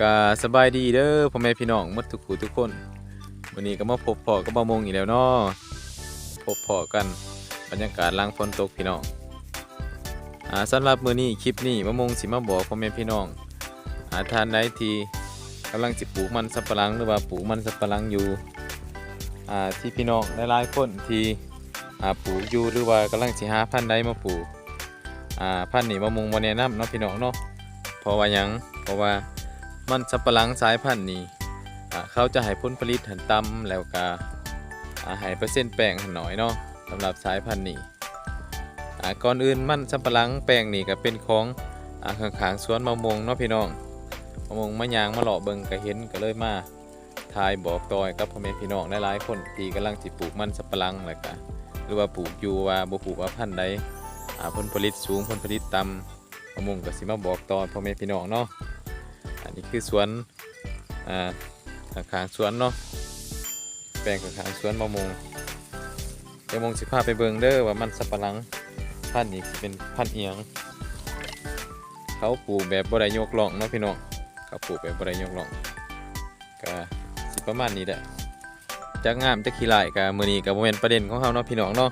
ก็สบายดีเด้อพ่อแม่พี่น้องมดทุกผู้ทุกคนวันนี้ก็มาพบพ่อกับามงอีกแล้วเนาะพบพ่อกันบรรยากาศหลังฝนตกพี่น้องอ่าสำหรับมือนี้คลิปนี้บ่ามงสิมาบอกพ่อแม่พี่น้องหาทานใดที่กำลังสิปลูกมันสับปะหลังหรือว่าปลูกมันสับปะหลังอยู่อ่าที่พี่น้องหลายๆคนที่อ่าปลูกอยู่หรือว่ากำลังสิหาพันธุ์ใดมาปลูกอ่าพันธุ์นี้บ่ามงบ่แนะนำเนาะพี่น้องเนาะเพราะว่ายังเพราะว่า มันสับปะหลังสายพันธุ์นี้เขาจะให้ผลผลิตหันต่ำแล้วก็อ่าให้เปอร์เซ็นต์แป้งหนน้อยเนาะสำหรับสายพันธุ์นี้ก่อนอื่นมันสับปะหลังแป้งนี่ก็เป็นของอ่าข้างสวนมะม่วงเนาะพี่น้องมะม่วงมะยางมะเลาะเบิงก็เห็นก็เลยมาทายบอกต่อยกับพ่อแม่พี่น้องหลายๆคนที่กำลังสิปลูกมันสับปะหลังแล้วก็หรือว่าปลูกอยู่ว่าบ่ปลูกว่าพันธุ์ใดผลผลิตสูงผลผลิตต่ำมะม่วงก็สิมาบอกต่อพ่อแม่พี่น้องเนาะ นนี้คือสวนอ่าขางสวนเนาะแปลงข้างสวนมะม่วงเดี๋ยวมงสิพาไปเบิงเด้อว่ามันสับปะหลังพันธุ์นี้เป็นพันธุ์เอียง เขาปลูกแบบบ่ได้ยกล่องเนาะพี่น้องเขาปลูกแบบบ่ได้ยกล่องก็สิประมาณนี้แหละจักงามจักขี้ลายก็มื้อนี้ก็บ่แม่นประเด็นของเฮาเนาะพี่น้องเนาะ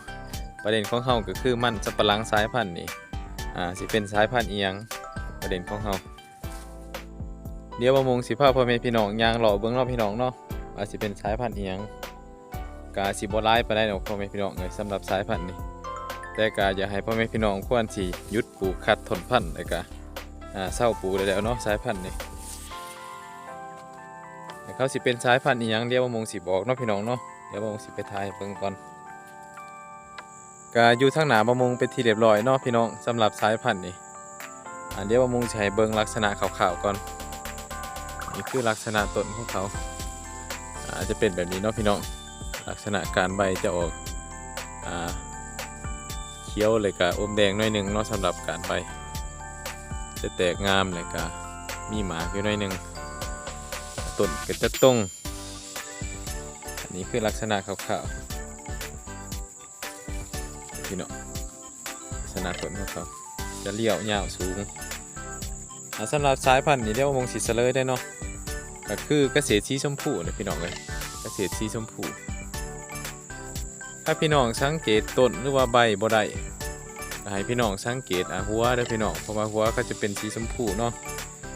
ประเด็นของเฮาก็คือมันสับปะหลังสายพันธุ์นี้อ่าสิเป็นสายพันธุ์เอียงประเด็นของเฮา เดี๋ยวบะมงสิพาพ่อแม่พี่น้องยางหล่อเบิ้งเนาะพี่น้องเนาะว่าสิเป็นสายพันธุ์เอียงกาสิบ่ร้ายไปได้ดอกพ่อแม่พี่น้องเลยสำหรับสายพันธุ์นี้แต่กาอย่าให้พ่อแม่พี่น้องควรสิหยุดปลูกคัดทนพันธุ์เลยกาอ่าเศร้าปลูกได้แล้วเนาะสายพันธุ์นี้แต่เขาสิเป็นสายพันธุ์อีหยังเดี๋ยวบะมงสิบอกเนาะพี่น้องเนาะเดี๋ยวบะมงสิไปทายเบิ่งก่อนกาอยู่ทางหนาบะมงเป็นที่เรียบร้อยเนาะพี่น้องสำหรับสายพันธุ์นี้อ่าเดี๋ยวบะมงสิให้เบิ่งลักษณะขาวๆก่อน นี่คือลักษณะต้นของเขาอาจจะเป็นแบบนี้เนาะพี่น้องลักษณะการใบจะออกอเขียวเลยกะอมแดงหน่อยหนึ่งเนาะสำหรับการใบ จะแตกงามเลยกะมีหมากอยู่หน่อยหนึ่งต้นก็จะตรงอันนี้คือลักษณะขาวๆพี่น้องลักษณะต้นของเขาจะเลี้ยวยาวสูงสำหรับสายพันธุ์นี้เรียกว่าวงสีเสลยได้เนาะ ก็คือเกษตรสีชมพูเนี่ยพี่น้องเลยเกษตรสีชมพู ถ้าพี่น้องสังเกตต้นหรือว่าใบบ่ได้ให้พี่น้องสังเกตอะหัวเด้อพี่น้องเพราะว่าหัวก็จะเป็นสีชมพูเนาะ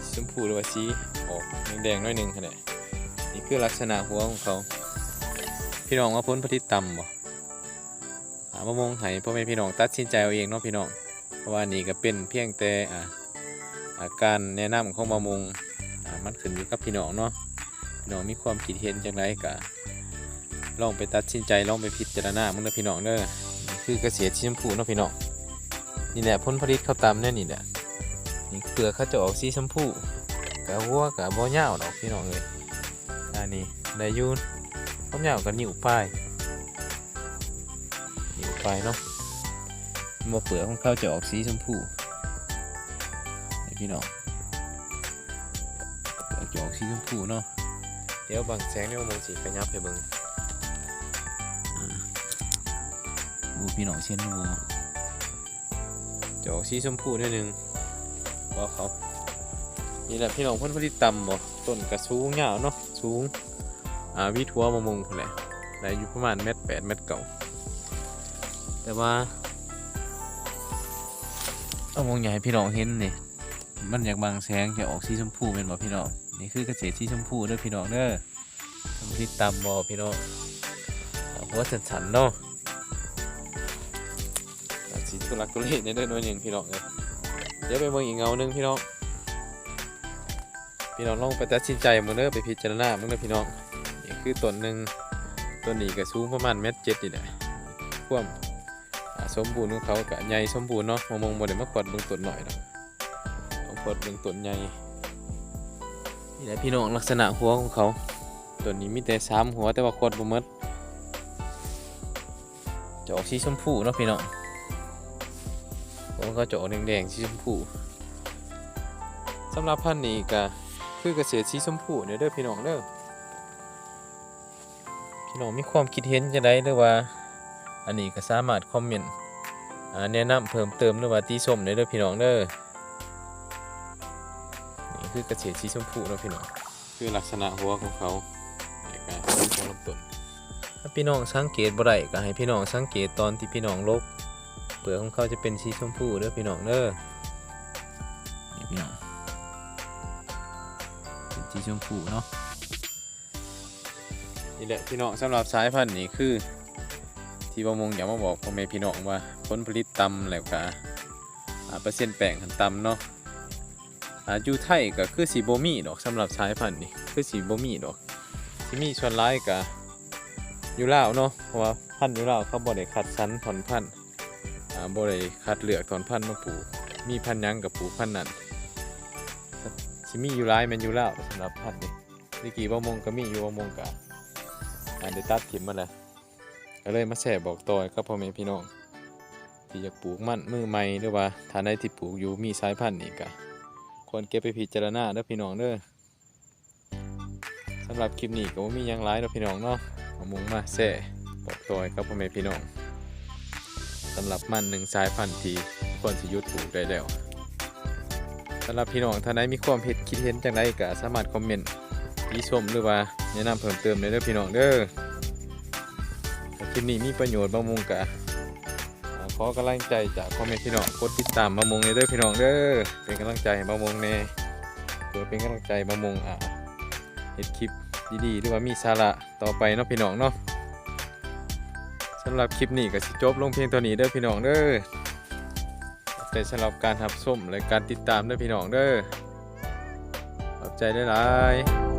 สีชมพูหรือว่าสีออกแดงๆหน่อยนึงขนาดนี่คือลักษณะหัวของเขา พี่น้องว่าผลผลิตต่ำบ่อ่ามามองให้พ่อแม่พี่น้องตัดสินใจเอาเองเนาะพี่น้องเพราะว่านี่ก็เป็นเพียงแต่อ่าการแนะนำของบะมุง มันขึ้นอยู่กับพี่น้องเนาะพี่น้องมีความคิดเห็นจังไรก็ลองไปตัดสินใจลองไปพิจารณามึงนะพี่น้องเด้อนี่คือเกษตรสีชมพูเนาะพี่น้องนี่แหละผลผลิตเขาตามเนี่ยนี่แหละนี่เปลือกเขาจะออกสีชมพูกะวัวกะบ่เหย้าวดอกพี่น้องเลยอันนี้ได้ยูนบ่เหย้ากับนิ้วปลายนิ้วปลายเนาะบ่เปลือกของเขาจะออกสีชมพูนี่พี่น้อง สีชมพูเนาะเดี๋ยวบางแสงเดี๋ยวมองสีไปยับให้เบิ่งอ่าโอ้พี่น้องเช่นวัวจอกสีชมพูนิดนึงว่าเขานี่แหละพี่น้องเพ่นผลิตต่ำบ่ต้นกระสูงยาวเนาะสูงอ่าวิทัวมะมงคนแหละได้อยู่ประมาณเม็ดแปดเม็ดเก่าแต่ว่าเอามองใหญ่พี่น้องเห็นนี่มันอยากบางแสงจะออกสีชมพูเป็นบ่พี่น้อง นี่คือเกษตรสีชมพูเด้อพี่น้องเด้อทำที่ตามบ่พี่น้องเอาหัวสันเนาะสีทุลักทุเลในเด้อหน้อยหนึ่งพี่น้องเลยเดี๋ยวไปเบิ่งอีกเงาหนึ่งพี่น้อง พี่น้องลองไปตัดสินใจมึงเด้อไปพิจารณามึงเด้อพี่น้องนี่คือต้นหนึ่งต้นนี้ก็สูงประมาณเมตรเจ็ดนี่แหละควมสมบูรณ์ของเขากะใหญ่สมบูรณ์เนาะมามองบ่ได้มาขวดเบิ่งต้นหน่อยเนาะเอาขวดเบิ่งต้นใหญ่ นี่แหละพี่น้องลักษณะหัวของเขาต้นนี้มีแต่สามหัวแต่ว่าขวดบ่มดจะออกสีชมพูเนาะพี่น้องหัวเขาจะออกแดงๆสีชมพูสำหรับพันธุ์นี้ก็คือเกษตรสีชมพูเนี่ยเด้อพี่น้องเด้อพี่น้องมีความคิดเห็นจะได้หรือว่า อันนี้ก็สามารถคอมเมนต์อ่าแนะนำเพิ่มเติมหรือว่าตีชมได้เด้อพี่น้องเด้อ คือเกษตรสีชมพูเนาะพี่น้องคือลักษณะหัวของเขาเนี่ยก็เป็นของลำต้นถ้าพี่น้องสังเกตบ่ได้ก็ให้พี่น้องสังเกตตอนที่พี่น้องลกเปลือกของเขาจะเป็นสีชมพูเด้อพี่น้องเด้อนี่พี่น้องเป็นสีชมพูเนาะนี่แหละพี่น้องสำหรับสายพันธุ์นี้คือ ที่ประมงอยากมาบอกพ่อแม่พี่น้องว่าผลผลิตต่ำแล้วก็อ่าเปอร์เซ็นต์แป้งหันต่ำเนาะ อยู่ไทยก็คือสีโบมีดอกสำหรับสายพันธุ์นี้คือสีโบมีดอกที่มีชวนร้ายก็อยู่ลาวเนาะเพราะว่าพันธุ์อยู่ลาวเขาบ่ได้คัดสรรถอนพันธุ์อ่าบ่ได้คัดเลือกถอนพันธุ์มาปลูกมีพันธุ์ยังกับปลูกพันธุ์นั้นสิมีอยู่หลายม่นอยู่ลาวสำหรับพันธุ์นี้เมื่กี้ประมงก็มีอยู่ประมงก็อ่าได้ตัดถิ่มมาแล้วก็เลยมาแชร์บอกต่อกับพ่อแม่พี่น้องที่อยากปลูกมันมือใหม่หรือว่าทานใดที่ปลูกอยู่มีสายพันธุ์นี่ก็ ควรเก็บไปพิจารณาเด้อพี่น้องเด้อสำหรับคลิปนี้ก็บ่มีหยังหลายเด้อพี่น้องเนาะเอามุงมาแชร์บอกต่อกับพ่อแม่พี่น้องสำหรับมันหนึ่งสายพันธุ์ที่ควรสิยุดปลูกได้แล้วสำหรับพี่น้องท่านใดมีความเห็นคิดเห็นจังไดก็สามารถคอมเมนต์ที่ชมหรือว่าแนะนำเพิ่มเติมได้เด้อพี่น้องเด้อถ้าคลิปนี้มีประโยชน์บางมุงกะ อ่าขอกำลังใจจากพ่อแม่พี่น้องกดติดตามบามงเลยเด้อพี่น้องเด้อเป็นกำลังใจให้บางมุงแน่เพื่อเป็นกำลังใจบามงอ่าเห็ดคลิปดีๆหรือว่ามีสาระต่อไปเนาะพี่น้องเนาะสำหรับคลิปนี้ก็สิจบลงเพียงเท่านี้เด้อพี่น้องเด้อขอบใจสำหรับการรับชมและการติดตามเด้อพี่น้องเด้อขอบใจได้หลาย